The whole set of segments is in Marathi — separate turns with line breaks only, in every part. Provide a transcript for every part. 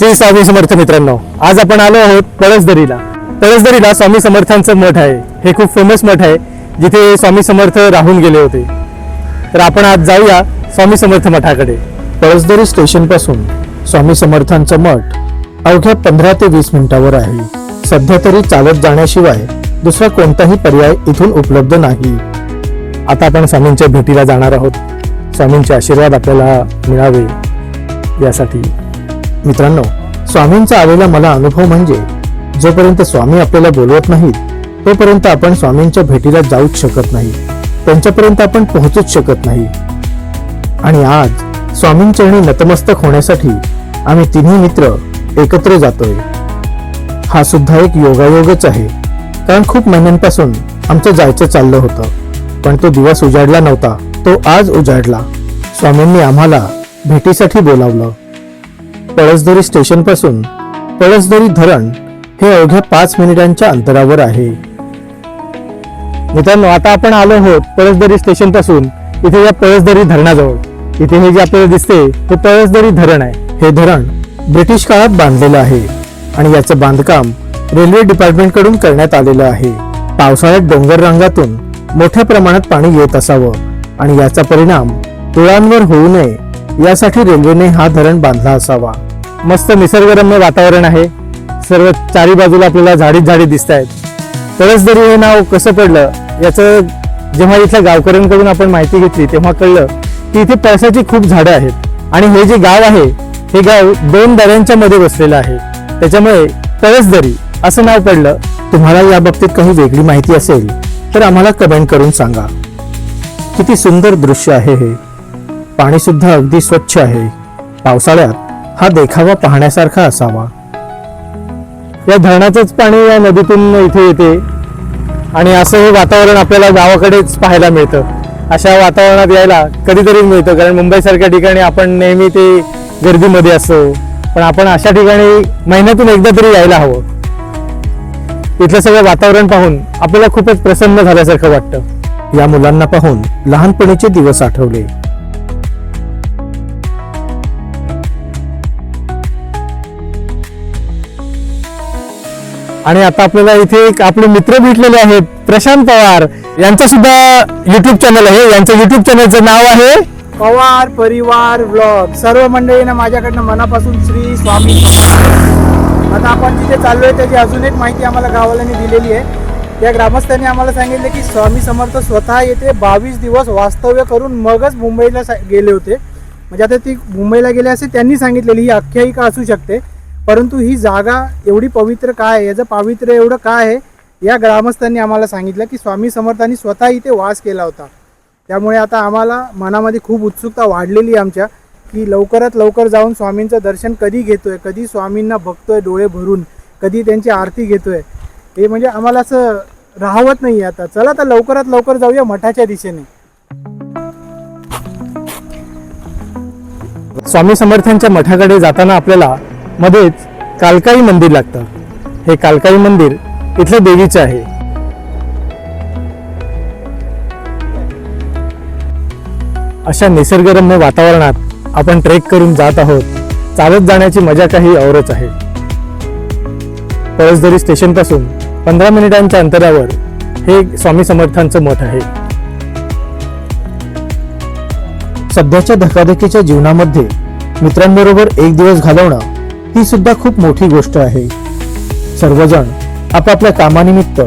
श्री स्वामी समर्थ मित्रांनो आज आपण आलो आहोत पळसदरीला. पळसदरीला स्वामी समर्थांचं मठ आहे. हे खूप फेमस मठ आहे जिथे स्वामी समर्थ राहून गेले होते. तर आपण आज जाऊया स्वामी समर्थ मठाकडे.
पळसदरी स्टेशनपासून स्वामी समर्थांचं मठ अवघ्या पंधरा ते वीस मिनिटावर आहे. सध्या तरी चालत जाण्याशिवाय दुसरा कोणताही पर्याय इथून उपलब्ध नाही.
आता आपण स्वामींच्या भेटीला जाणार आहोत. स्वामींचे आशीर्वाद आपल्याला मिळावे यासाठी.
मित्रांनो स्वामींचा आलेला मला अनुभव म्हणजे जोपर्यंत स्वामी आपल्याला बोलवत नाहीत तोपर्यंत आपण स्वामींच्या भेटीला जाऊच शकत नाही. त्यांच्यापर्यंत आपण पोहोचूच शकत नाही. आणि आज स्वामींचरणी नतमस्तक होण्यासाठी आम्ही तिन्ही मित्र एकत्र जातोय. हा सुद्धा एक योगायोगच आहे. कारण खूप महिन्यांपासून आमचं जायचं चाललं होतं. पण तो दिवस उजाडला नव्हता. तो आज उजाडला. स्वामींनी आम्हाला भेटीसाठी बोलावलं. पळसदरी स्टेशनपासून पळसदरी धरण हे अवघ्या पाच मिनिटांच्या अंतरावर आहे.
मित्रांनो आता आपण आलो आहोत पळसदरी स्टेशनपासून इथे या पळसदरी धरणाजवळ. इथे हे जे आपल्याला दिसते ते पळसदरी धरण आहे.
हे धरण ब्रिटिश काळात बांधलेलं आहे आणि याचं बांधकाम रेल्वे डिपार्टमेंटकडून करण्यात आलेलं आहे. पावसाळ्यात डोंगर रांगातून मोठ्या प्रमाणात पाणी येत असावं आणि याचा परिणाम रुळांवर होऊ नये यासाठी रेल्वेने हा धरण बांधला असावा.
मस्त निसर्गरम्य वातावरण आहे. सर्व चारी बाजूला आपल्याला झाडीच झाडी दिसत आहेत पळसदरी हे नाव कसं पडलं याचं जेव्हा इथल्या गावकऱ्यांकडून आपण माहिती घेतली तेव्हा कळलं की इथे पळसाची खूप झाडं आहेत. आणि हे जे गाव आहे हे गाव दोन दऱ्यांच्या मध्ये बसलेलं आहे. त्याच्यामुळे तळसदरी असं नाव पडलं
तुम्हाला या बाबतीत काही वेगळी माहिती असेल तर आम्हाला कमेंट करून सांगा. किती सुंदर दृश्य आहे हे. पाणी सुद्धा अगदी स्वच्छ आहे. पावसाळ्यात हा देखावा पाहण्यासारखा असावा.
या धरणाचंच पाणी या नदीतून इथे येते आणि असं हे वातावरण आपल्याला गावाकडेच पाहायला मिळतं. अशा वातावरणात यायला कधीतरी मिळतं कारण मुंबईसारख्या ठिकाणी आपण नेहमी ते गर्दीमध्ये असतो. पण आपण अशा ठिकाणी महिन्यातून एकदा तरी यायला हवं. इथलं सगळं वातावरण पाहून आपल्याला खूपच प्रसन्न झाल्यासारखं वाटतं.
या मुलांना पाहून लहानपणीचे दिवस आठवले.
आणि आता आपल्याला इथे एक आपले मित्र भेटलेले आहेत प्रशांत पवार. यांचं सुद्धा युट्यूब चॅनल आहे. यांचं युट्यूब चॅनलचं नाव आहे?
पवार परिवार ब्लॉग सर्व मंडळींना माझ्याकडनं मनापासून श्री स्वामी. आता आपण जिथे चाललोय त्याची अजून एक माहिती आम्हाला गावाल्यांनी दिलेली आहे. या ग्रामस्थांनी आम्हाला सांगितलं की स्वामी समर्थ स्वतः येथे बावीस दिवस वास्तव्य करून मगच मुंबईला गेले होते. म्हणजे आता ती मुंबईला गेले असे त्यांनी सांगितलेली. ही आख्यायिका असू शकते. परंतु ही जागा एवढी पवित्र काय आहे? याचं पावित्र्य एवढं काय आहे? या ग्रामस्थांनी आम्हाला सांगितलं की स्वामी समर्थांनी स्वतः इथे वास केला होता. त्यामुळे आता आम्हाला मनामध्ये खूप उत्सुकता वाढलेली आहे आमच्या की लवकरात लवकर जाऊन स्वामींचं दर्शन कधी घेतोय? कधी स्वामींना बघतोय डोळे भरून? कधी त्यांची आरती घेतोय? हे म्हणजे आम्हाला असं राहवत नाही आता. चला तर लवकरात लवकर जाऊया मठाच्या दिशेने.
स्वामी समर्थांच्या मठाकडे जाताना आपल्याला मध्येच कालकाई मंदिर लागतं. हे कालकाई मंदिर इथलं देवीचं आहे. अशा निसर्गरम्य वातावरणात आपण ट्रेक करून जात आहोत. चालत जाण्याची मजा काही औरच आहे. पळसदरी स्टेशनपासून पंधरा मिनिटांच्या अंतरावर हे स्वामी समर्थांचं मठ आहे.
सध्याच्या धकाधकीच्या जीवनामध्ये मित्रांबरोबर एक दिवस घालवणं ही सुद्धा खूप मोठी गोष्ट आहे. सर्वजण आपापल्या कामानिमित्त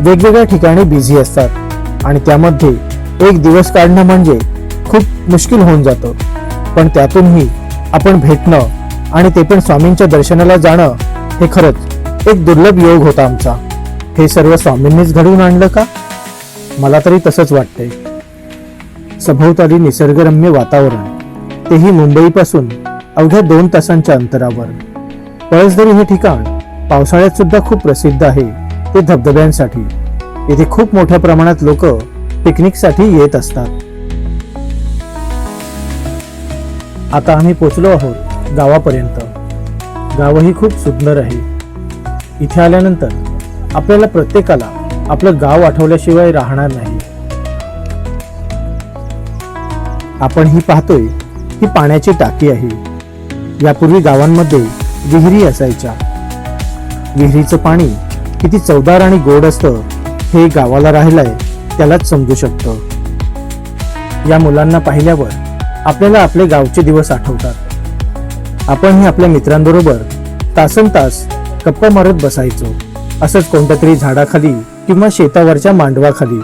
वेगवेगळ्या ठिकाणी बिझी असतात आणि त्यामध्ये एक दिवस काढणं म्हणजे खूप मुश्किल होऊन जातं. पण त्यातूनही आपण भेटणं आणि ते पण स्वामींच्या दर्शनाला जाणं हे खरंच एक दुर्लभ योग होता आमचा. हे सर्व स्वामींनीच घडवून आणलं का? मला तरी तसंच वाटतंय. सभोवताली निसर्गरम्य वातावरण तेही मुंबईपासून अवघ्या दोन तासांच्या अंतरावर. पळसदरी हे ठिकाण पावसाळ्यात सुद्धा खूप प्रसिद्ध आहे ते धबधब्यांसाठी. येथे खूप मोठ्या प्रमाणात लोक पिकनिकसाठी येत असतात. आता आम्ही पोचलो आहोत गावापर्यंत. गावही खूप सुंदर आहे. इथे आल्यानंतर आपल्याला प्रत्येकाला आपलं गाव आठवल्याशिवाय राहणार नाही. आपण ही पाहतोय ही पाण्याची टाकी आहे. यापूर्वी गावांमध्ये विहिरी असायच्या. विहिरीचं पाणी किती चवदार आणि गोड असतं हे गावाला राहिलंय त्यालाच समजू शकतं. या मुलांना पाहिल्यावर आपल्याला आपले गावचे दिवस आठवतात. आपणही आपल्या मित्रांबरोबर तासन तास गप्पा मारत बसायचो. असंच कोणत्या तरी झाडाखाली किंवा शेतावरच्या मांडवाखाली.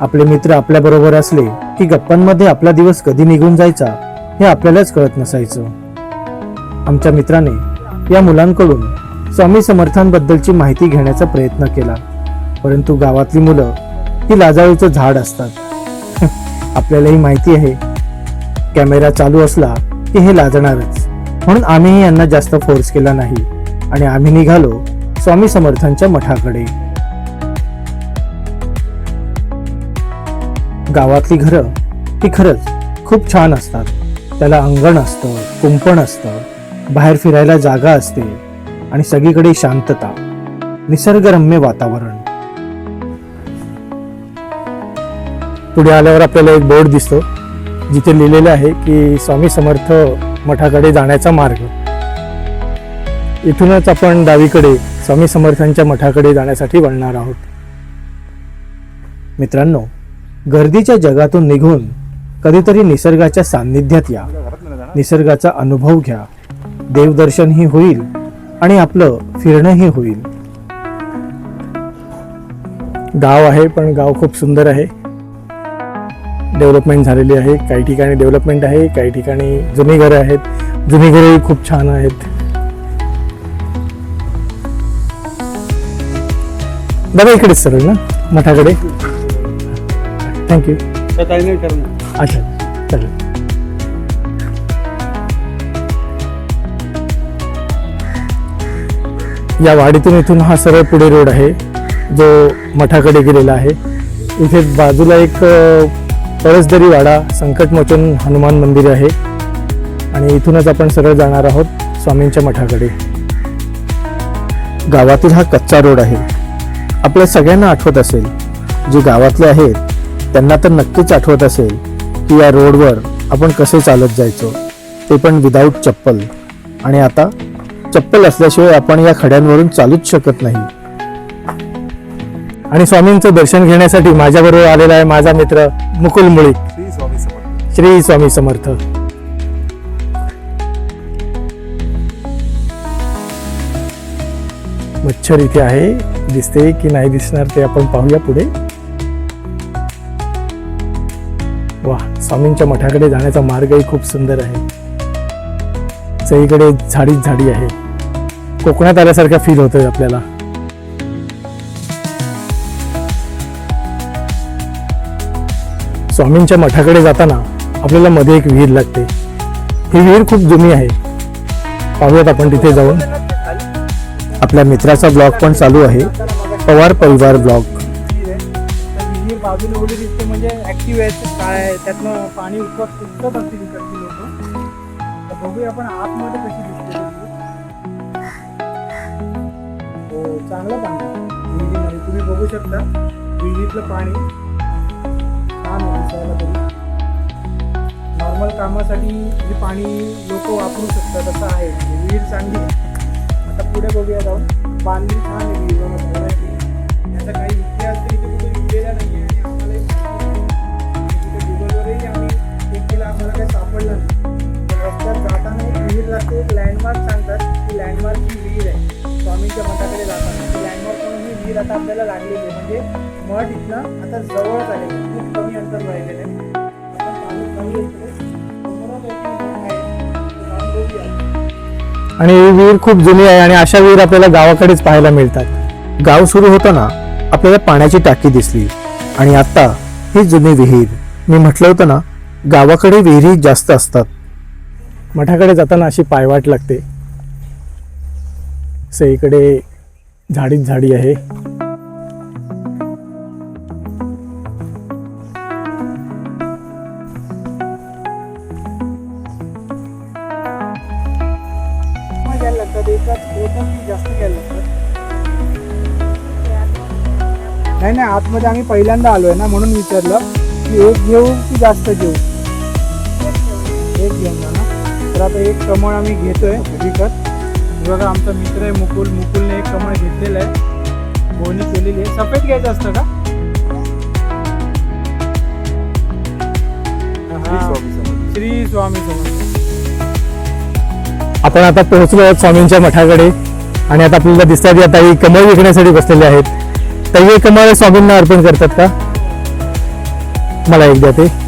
आपले मित्र आपल्याबरोबर असले की गप्पांमध्ये आपला दिवस कधी निघून जायचा हे आपल्यालाच कळत नसायचं. आमच्या मित्राने या मुलांकडून स्वामी समर्थांबद्दलची माहिती घेण्याचा प्रयत्न केला. परंतु गावातली मुलं ही लाजाळूचं झाड असतात. आपल्यालाही माहिती आहे कॅमेरा चालू असला की हे लाजणारच. म्हणून आम्हीही यांना जास्त फोर्स केला नाही आणि आम्ही निघालो स्वामी समर्थांच्या मठाकडे. गावातली घरं ही खरंच खूप छान असतात. त्याला अंगण असतं कुंपण असतं. बाहेर फिरायला जागा असते आणि सगळीकडे शांतता निसर्गरम्य वातावरण.
पुढे आल्यावर आपल्याला एक बोर्ड दिसतो जिथे लिहिलेलं आहे की स्वामी समर्थ मठाकडे जाण्याचा मार्ग. इथूनच आपण डावीकडे स्वामी समर्थांच्या मठाकडे जाण्यासाठी वळणार आहोत.
मित्रांनो गर्दीच्या जगातून निघून कधीतरी निसर्गाच्या सान्निध्यात या. निसर्गाचा अनुभव घ्या. देवदर्शनही होईल आणि आपलं फिरणंही होईल.
गाव आहे पण गाव खूप सुंदर आहे. डेव्हलपमेंट झालेली आहे. काही ठिकाणी डेव्हलपमेंट आहे काही ठिकाणी जुनी घरं आहेत. जुनी घरंही खूप छान आहेत. दादा इकडेच सरळ ना? मठाकडे? थँक्यू अच्छा चालेल या वाडीतून इथून हा सरळ पुढे रोड आहे जो मठाकडे गेलेला आहे. इथे बाजूला एक अ, पळसदरी वाडा संकटमोचन हनुमान मंदिर आहे. आणि इथूनच आपण सरळ जाणार आहोत स्वामींच्या मठाकडे.
गावातील हा कच्चा रोड आहे. आपल्या सगळ्यांना आठवत असेल जे गावातले आहेत त्यांना तर नक्कीच आठवत असेल की या रोडवर आपण कसे चालत जायचो. ते पण विदाऊट चप्पल. आणि आता चप्पल असल्याशिवाय आपण या खड्यांवरून चालूच शकत नाही.
आणि स्वामींचं दर्शन घेण्यासाठी माझ्याबरोबर आलेला आहे माझा मित्र मुकुल मुळी. श्री स्वामी समर्थ. मच्छर इथे आहे. दिसते की नाही दिसणार ते आपण पाहूया पुढे. वा स्वामींच्या मठाकडे जाण्याचा मार्गही खूप सुंदर आहे. सगळीकडे झाडीच झाडी आहे. कोकणात आल्यासारखा फील होतोय आपल्याला. स्वामींच्या मठाकडे जाताना आपल्याला मध्ये एक विहीर लागते. ही विहीर खूप जुनी आहे. पाहूयात आपण तिथे जाऊन.
आपल्या मित्राचा ब्लॉग पण चालू आहे. पवार परिवार ब्लॉग
तर आपण आतमध्ये कशी चांगलं पाणी विहिरीमध्ये तुम्ही बघू शकता विहिरीतलं पाणी छान माणसाला तरी. नॉर्मल कामासाठी जे पाणी लोक वापरू शकतात तसं आहे. म्हणजे विहीर चांगली आता पुढे बघूया जाऊन. बांधली छान आहे विहीर याचा काही इतिहास तरी कुठे लिहिलेला नाही आहे आणि आम्हाला कुठे गुगलवरही आम्ही केला. आम्हाला काही सापडलं नाही. रस्त्यात जाताना विहीर लागते एक लँडमार्क म्हणून आता आपल्याला लागलेली आहे. म्हणजे मठ इथनं आता जवळच आलेलं खूप कमी अंतर राहिलेलं आहे.
आणि ही विहीर खूप जुनी आहे आणि अशा विहीर आपल्याला गावाकडेच पाहायला मिळतात.
गाव सुरू होताना आपल्याला पाण्याची टाकी दिसली. आणि आता ही जुनी विहीर. मी म्हटलं होतं ना गावाकडे विहिरी जास्त असतात.
मठाकडे जाताना अशी पायवाट लागते. सईकडे झाडीच झाडी आहे.
जास्त घ्यायला नाही नाही आतमध्ये आम्ही पहिल्यांदा आलोय ना म्हणून विचारलं की एक घेऊ की जास्त घेऊ? एक घेऊन जा ना. तर आता एक कमळ आम्ही घेतोय विकत. बघा आमचा मित्र आहे मुकुल. मुकुलने एक कमळ घेतलेलं आहे. बोनी केलेली आहे. सफेद घ्यायचं असतं का? हा. श्री स्वामी समर्थ.
आपण आता पोहोचलो आहोत स्वामींच्या मठाकडे. आणि आता आपल्याला दिसतात या ताई कमळ विकण्यासाठी बसलेले आहेत. ताई हे कमळ स्वामींना अर्पण करतात का? मला एक द्या ते.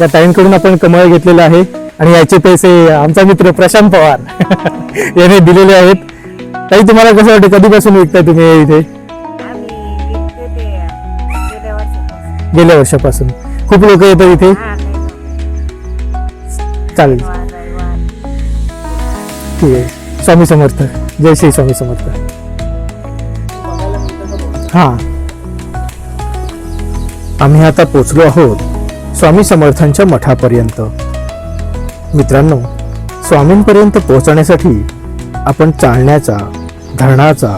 त्या ताईंकडून आपण कमळ घेतलेलं आहे. आणि याचे पैसे आमचा मित्र प्रशांत पवार याने दिलेले आहेत. ताई तुम्हाला कसं वाटतं कधीपासून विकताय तुम्ही इथे?
गेल्या वर्षापासून.
खूप लोक येतात इथे. चालेल. ठीक आहे. स्वामी समर्थ. जय श्री स्वामी समर्थ. हा.
आम्ही आता पोचलो आहोत. स्वामी समर्थांच्या मठापर्यंत. मित्रांनो स्वामींपर्यंत पोहोचण्यासाठी आपण चालण्याचा धरणाचा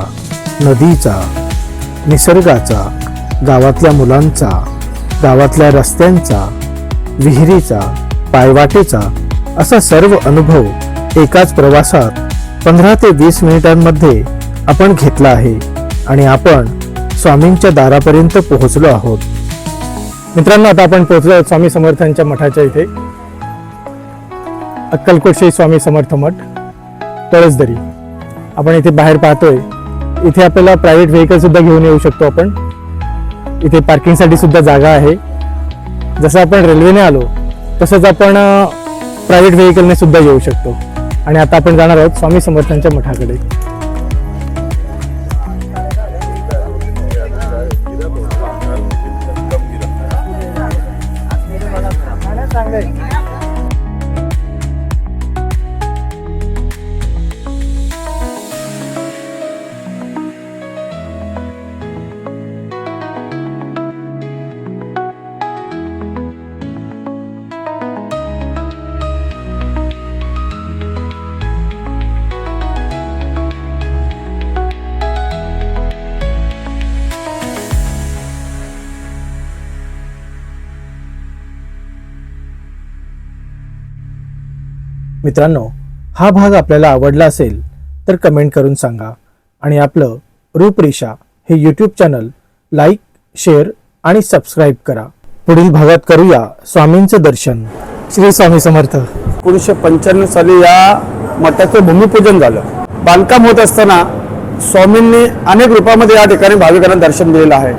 नदीचा निसर्गाचा गावातल्या मुलांचा गावातल्या रस्त्यांचा विहिरीचा पायवाटेचा असा सर्व अनुभव एकाच प्रवासात पंधरा ते वीस मिनिटांमध्ये आपण घेतला आहे आणि आपण स्वामींच्या दारापर्यंत पोहोचलो आहोत.
मित्रांनो आता आपण पोहोचलो आहोत स्वामी समर्थांच्या मठाच्या इथे. अक्कलकोट श्री स्वामी समर्थ मठ तळसदरी. आपण इथे बाहेर पाहतोय इथे आपल्याला प्रायव्हेट व्हेकल सुद्धा घेऊन येऊ शकतो आपण. इथे पार्किंगसाठी सुद्धा जागा आहे. जसं आपण रेल्वेने आलो तसंच आपण प्रायव्हेट व्हेकलने सुद्धा येऊ शकतो. आणि आता आपण जाणार आहोत स्वामी समर्थांच्या मठाकडे.
मित्रांनो हा भाग आपल्याला आवडला असेल तर कमेंट करून सांगा. आणि आपलं रूपरेषा हे यूट्यूब चॅनल लाईक शेअर आणि सबस्क्राईब करा. पुढील भागात करूया स्वामींचं दर्शन.
श्री स्वामी समर्थ.
एकोणीसशे पंच्याण्णव साली या मठाचं भूमिपूजन झालं. बांधकाम होत असताना स्वामींनी अनेक रूपामध्ये या ठिकाणी भाविकांना दर्शन दिलेलं आहे.